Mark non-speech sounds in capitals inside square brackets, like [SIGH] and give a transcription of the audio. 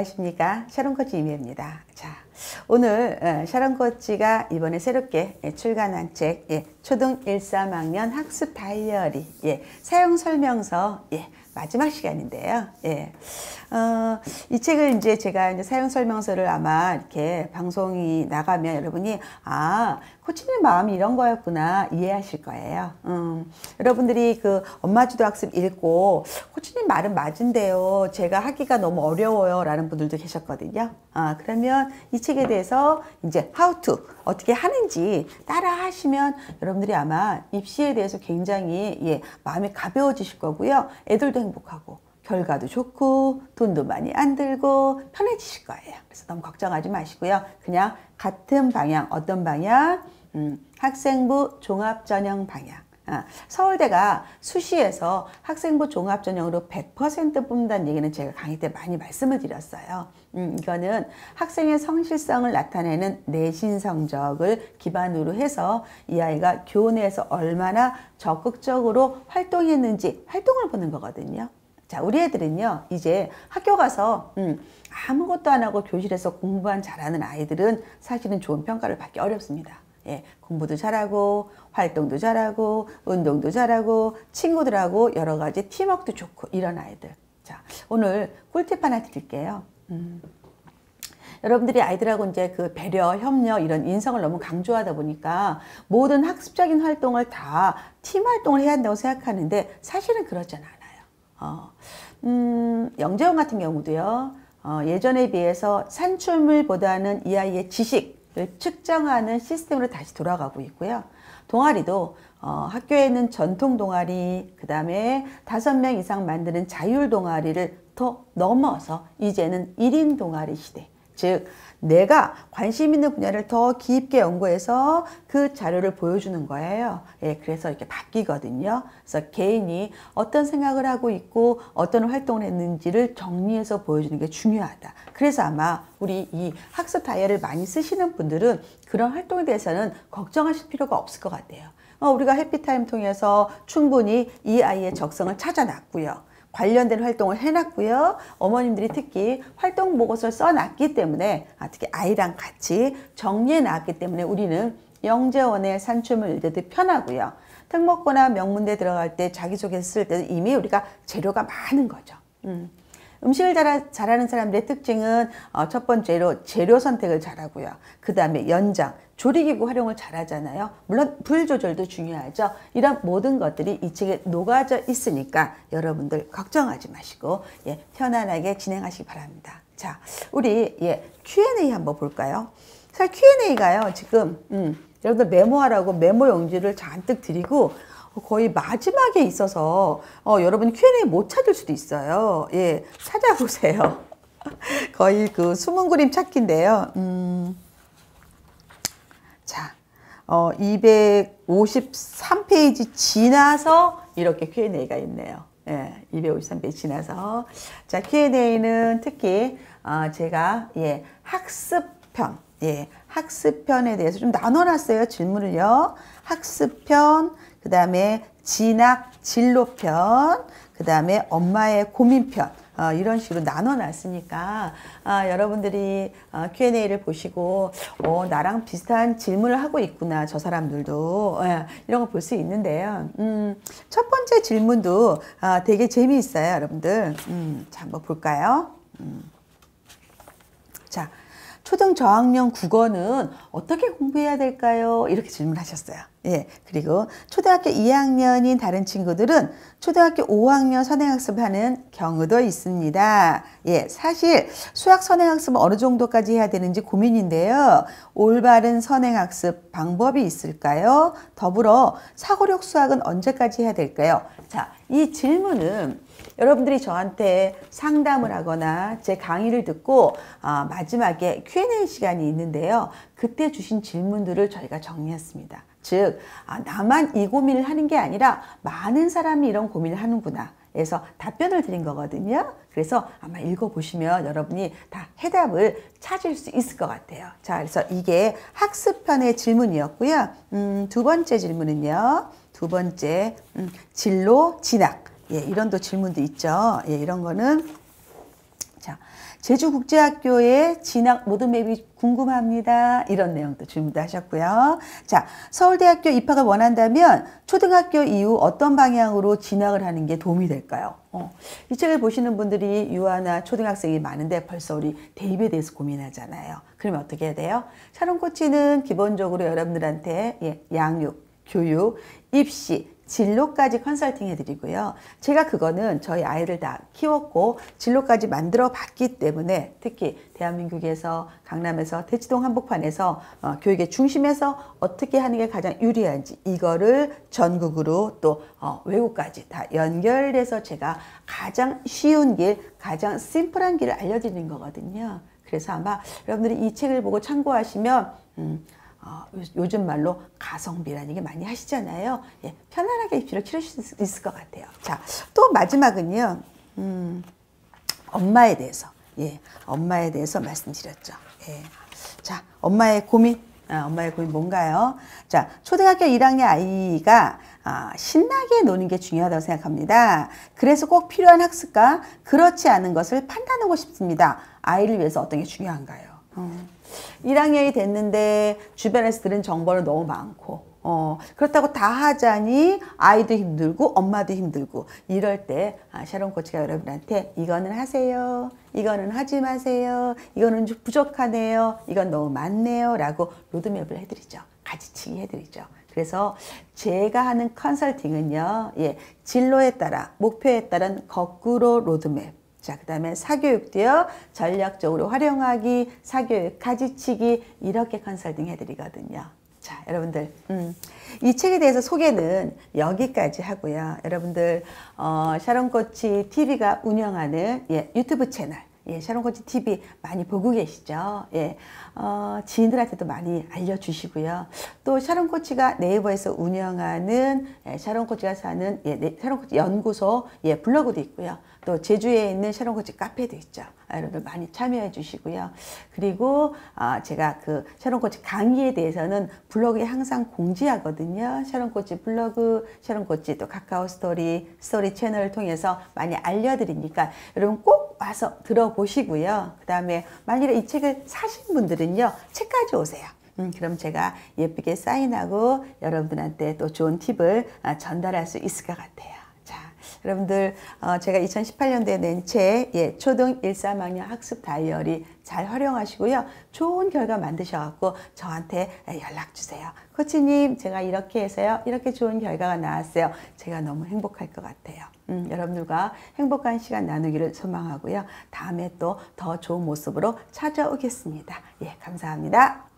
안녕하십니까 샤론 코치 이미입니다. 자 오늘 어, 샤론 코치가 이번에 새롭게 예, 출간한 책 예, 초등 1, 3학년 학습 다이어리 예, 사용 설명서 예, 마지막 시간인데요. 예. 어, 이 책을 이제 제가 이제 사용 설명서를 아마 이렇게 방송이 나가면 여러분이 아 코치님 마음이 이런 거였구나 이해하실 거예요. 음, 여러분들이 그 엄마 주도 학습 읽고 코치님 말은 맞은데요. 제가 하기가 너무 어려워요. 라는 분들도 계셨거든요. 아, 그러면 이 책에 대해서 이제 how to 어떻게 하는지 따라 하시면 여러분들이 아마 입시에 대해서 굉장히 예, 마음이 가벼워지실 거고요. 애들도 행복하고 결과도 좋고 돈도 많이 안 들고 편해지실 거예요. 그래서 너무 걱정하지 마시고요. 그냥 같은 방향, 어떤 방향? 음, 학생부 종합전형 방향. 아, 서울대가 수시에서 학생부 종합전형으로 100% 뽑는다는 얘기는 제가 강의 때 많이 말씀을 드렸어요. 음, 이거는 학생의 성실성을 나타내는 내신 성적을 기반으로 해서 이 아이가 교내에서 얼마나 적극적으로 활동했는지 활동을 보는 거거든요. 자, 우리 애들은요, 이제 학교 가서, 음, 아무것도 안 하고 교실에서 공부만 잘하는 아이들은 사실은 좋은 평가를 받기 어렵습니다. 예, 공부도 잘하고, 활동도 잘하고, 운동도 잘하고, 친구들하고 여러 가지 팀워크도 좋고, 이런 아이들. 자, 오늘 꿀팁 하나 드릴게요. 음. 여러분들이 아이들하고 이제 그 배려, 협력 이런 인성을 너무 강조하다 보니까 모든 학습적인 활동을 다 팀 활동을 해야 한다고 생각하는데 사실은 그렇지 않아요. 어, 음, 영재원 같은 경우도요. 어, 예전에 비해서 산출물보다는 이 아이의 지식을 측정하는 시스템으로 다시 돌아가고 있고요. 동아리도 어, 학교에는 전통 동아리, 그 다음에 다섯 명 이상 만드는 자율 동아리를 더 넘어서 이제는 1인 동아리 시대. 즉, 내가 관심 있는 분야를 더 깊게 연구해서 그 자료를 보여주는 거예요. 예, 그래서 이렇게 바뀌거든요. 그래서 개인이 어떤 생각을 하고 있고 어떤 활동을 했는지를 정리해서 보여주는 게 중요하다. 그래서 아마 우리 이 학습 다이어를 많이 쓰시는 분들은 그런 활동에 대해서는 걱정하실 필요가 없을 것 같아요. 어, 우리가 해피타임 통해서 충분히 이 아이의 적성을 찾아놨고요. 관련된 활동을 해놨고요. 어머님들이 특히 활동 보고서를 써놨기 때문에 아, 특히 아이랑 같이 정리해놨기 때문에 우리는 영재원의 산출물 일대도 편하고요. 특목고나 명문대 들어갈 때 자기소개서 쓸 때도 이미 우리가 재료가 많은 거죠. 음. 음식을 잘, 잘하 는 사람들의 특징은 어, 첫 번째로 재료 선택을 잘하고요. 그 다음에 연장, 조리기구 활용을 잘하잖아요. 물론 불 조절도 중요하죠. 이런 모든 것들이 이 책에 녹아져 있으니까 여러분들 걱정하지 마시고 예, 편안하게 진행하시기 바랍니다. 자, 우리 예, Q&A 한번 볼까요? 사실 Q&A가요. 지금 음, 여러분들 메모하라고 메모 용지를 잔뜩 드리고 거의 마지막에 있어서 어, 여러분 Q&A 못 찾을 수도 있어요. 예, 찾아보세요. [LAUGHS] 거의 그 숨은 그림 찾기인데요. 음, 자, 어, 253페이지 지나서 이렇게 Q&A가 있네요. 예, 253페이지 지나서. 자, Q&A는 특히, 어, 제가, 예, 학습편, 예, 학습편에 대해서 좀 나눠놨어요. 질문을요. 학습편, 그 다음에 진학 진로편, 그 다음에 엄마의 고민편. 어, 이런 식으로 나눠놨으니까 아, 여러분들이 어, Q&A를 보시고 어, 나랑 비슷한 질문을 하고 있구나 저 사람들도 예, 이런 거 볼 수 있는데요. 음, 첫 번째 질문도 아, 되게 재미있어요 여러분들. 음, 자 한번 볼까요? 음. 자 초등 저학년 국어는 어떻게 공부해야 될까요? 이렇게 질문하셨어요. 예. 그리고 초등학교 2학년인 다른 친구들은 초등학교 5학년 선행학습 하는 경우도 있습니다. 예. 사실 수학 선행학습은 어느 정도까지 해야 되는지 고민인데요. 올바른 선행학습 방법이 있을까요? 더불어 사고력 수학은 언제까지 해야 될까요? 자, 이 질문은 여러분들이 저한테 상담을 하거나 제 강의를 듣고 어, 마지막에 Q&A 시간이 있는데요. 그때 주신 질문들을 저희가 정리했습니다. 즉, 아, 나만 이 고민을 하는 게 아니라 많은 사람이 이런 고민을 하는구나. 그래서 답변을 드린 거거든요. 그래서 아마 읽어보시면 여러분이 다 해답을 찾을 수 있을 것 같아요. 자, 그래서 이게 학습편의 질문이었고요. 음, 두 번째 질문은요. 두 번째, 음, 진로 진학. 예, 이런 또 질문도 있죠. 예, 이런 거는 자, 제주국제학교의 진학 모드맵이 궁금합니다. 이런 내용도 질문도 하셨고요. 자, 서울대학교 입학을 원한다면 초등학교 이후 어떤 방향으로 진학을 하는 게 도움이 될까요? 어, 이 책을 보시는 분들이 유아나 초등학생이 많은데 벌써 우리 대입에 대해서 고민하잖아요. 그러면 어떻게 해야 돼요? 샤론 코치는 기본적으로 여러분들한테 예, 양육, 교육, 입시, 진로까지 컨설팅 해드리고요. 제가 그거는 저희 아이들 다 키웠고 진로까지 만들어 봤기 때문에 특히 대한민국에서 강남에서 대치동 한복판에서 어, 교육의 중심에서 어떻게 하는 게 가장 유리한지 이거를 전국으로 또 어, 외국까지 다 연결해서 제가 가장 쉬운 길, 가장 심플한 길을 알려드리는 거거든요. 그래서 아마 여러분들이 이 책을 보고 참고하시면 음, 어, 요즘 말로 가성비라는 게 많이 하시잖아요. 예, 편안하게 입시를 치르실 수 있을 것 같아요. 자, 또 마지막은요. 음, 엄마에 대해서. 예, 엄마에 대해서 말씀드렸죠. 예. 자, 엄마의 고민. 아, 엄마의 고민 뭔가요? 자, 초등학교 1학년 아이가 아, 신나게 노는 게 중요하다고 생각합니다. 그래서 꼭 필요한 학습과 그렇지 않은 것을 판단하고 싶습니다. 아이를 위해서 어떤 게 중요한가요? 어. 1학년이 됐는데 주변에서 들은 정보는 너무 많고 어, 그렇다고 다 하자니 아이도 힘들고 엄마도 힘들고 이럴 때 아, 샤론 코치가 여러분한테 이거는 하세요. 이거는 하지 마세요. 이거는 부족하네요. 이건 너무 많네요. 라고 로드맵을 해드리죠. 가지치기 해드리죠. 그래서 제가 하는 컨설팅은요, 예, 진로에 따라, 목표에 따른 거꾸로 로드맵. 자, 그 다음에 사교육도요, 전략적으로 활용하기, 사교육 가지치기, 이렇게 컨설팅 해드리거든요. 자, 여러분들, 음, 이 책에 대해서 소개는 여기까지 하고요. 여러분들, 어, 샤론 코치 TV가 운영하는 예, 유튜브 채널, 예, 샤론코치 TV 많이 보고 계시죠? 예, 어, 지인들한테도 많이 알려주시고요. 또 샤론코치가 네이버에서 운영하는 예, 샤론코치가 사는 예, 네, 샤론코치 연구소 예, 블로그도 있고요. 또 제주에 있는 샤론코치 카페도 있죠. 아, 여러분들 많이 참여해 주시고요. 그리고 아, 제가 그 샤론코치 강의에 대해서는 블로그에 항상 공지하거든요. 샤론코치 블로그, 샤론코치 또 카카오 스토리, 스토리 채널을 통해서 많이 알려드리니까 여러분 꼭 와서 들어보시고요. 그 다음에 만일에 이 책을 사신 분들은요. 책까지 오세요. 음, 그럼 제가 예쁘게 사인하고 여러분들한테 또 좋은 팁을 아, 전달할 수 있을 것 같아요. 여러분들 어, 제가 2018년도에 낸책 예, 초등 1, 3학년 학습 다이어리 잘 활용하시고요. 좋은 결과 만드셔갖고 저한테 연락 주세요. 코치님 제가 이렇게 해서요. 이렇게 좋은 결과가 나왔어요. 제가 너무 행복할 것 같아요. 음, 여러분들과 행복한 시간 나누기를 소망하고요. 다음에 또 더 좋은 모습으로 찾아오겠습니다. 예, 감사합니다.